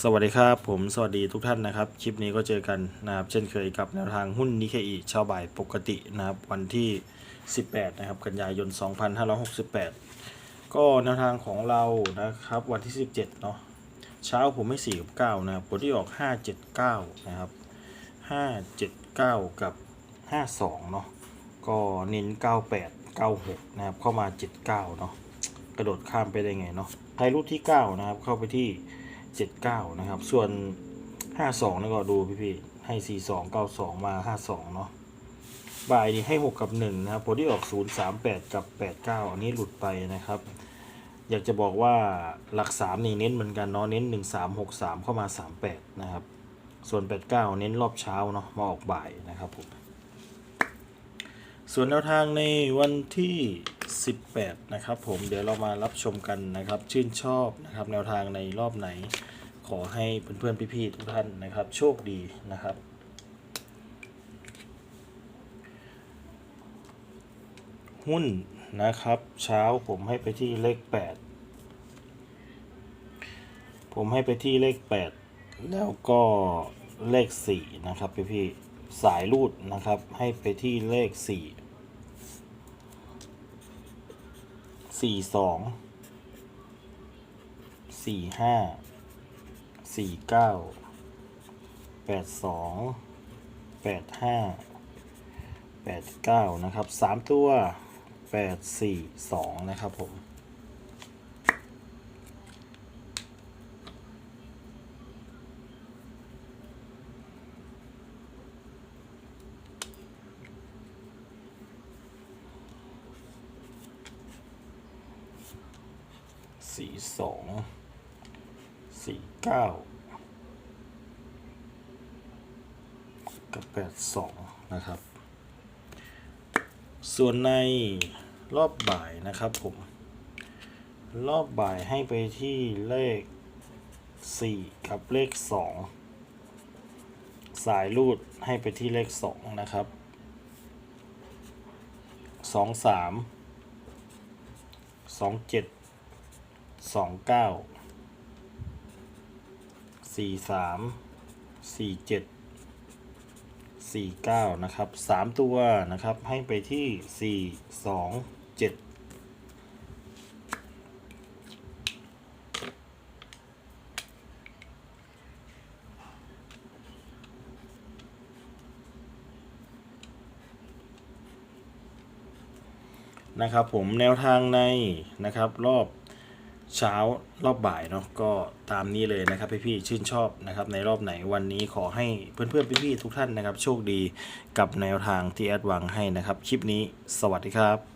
สวัสดีครับผมสวัสดีทุกท่านนะครับ คลิปนี้ก็เจอกันนะครับ เช่นเคยกับแนวทางหุ้นนิเคอีเช้าบ่ายปกตินะครับ วันที่ 18 นะครับ กันยายน 2568 ก็แนวทางของเรานะครับ วันที่ 17 เนาะเช้าผมไม่4กับ 9 นะครับผลที่ออก 579 นะครับ 579 กับ 52 เนาะก็เน้น 98 96 นะครับ เข้ามา 79 เนาะกระโดดข้ามไปได้ไงเนาะไทยรูปที่ 9 นะครับ เข้าไปที่ 79นะครับ ส่วน52นี่ก็ดูพี่ๆให้42 92มา52เนาะบ่ายนี้ให้6กับ1นะครับผลที่ออก038กับ89อันนี้หลุดไปนะครับ อยากจะบอกว่าหลัก3นี่เน้นเหมือนกันเนาะเน้น1363เข้ามา38นะครับส่วน89เน้นรอบเช้าเนาะมาออกบ่ายนะครับผมส่วนแนวทางในวันที่ 18 นะครับผมเดี๋ยวเรามารับชมกันนะครับ ชื่นชอบนะครับ แนวทางในรอบไหน ขอให้เพื่อนๆพี่ๆทุกท่านนะครับ โชคดีนะครับหุ้นนะครับ เช้าผมให้ไปที่เลข 8 ผมให้ไปที่เลข 8 แล้วก็เลข 4 นะครับพี่ๆสายรูดนะครับ ให้ไปที่เลข 4 สี่สองสี่ห้าสี่เก้าแปดสองแปดห้าแปดเก้านะครับสามตัวแปดสี่สองนะครับผม สี่สองสี่เก้ากับแปดสองนะครับ ส่วนในรอบบ่ายนะครับผม รอบบ่ายให้ไปที่เลขสี่กับเลขสองสายรูดให้ไปที่เลขสองนะครับสองสามสองเจ็ด สองเก้าสี่สามสี่เจ็ดสี่เก้านะครับสามตัวนะครับให้ไปที่สี่สองเจ็ดนะครับผมแนวทางในนะครับรอบ เช้ารอบบ่ายเนาะก็ตามนี้เลยนะครับพี่ๆชื่นชอบนะครับในรอบไหนวันนี้ขอให้เพื่อนๆพี่ๆทุกท่านนะครับ โชคดีกับแนวทางที่แอดวางให้นะครับ คลิปนี้สวัสดีครับ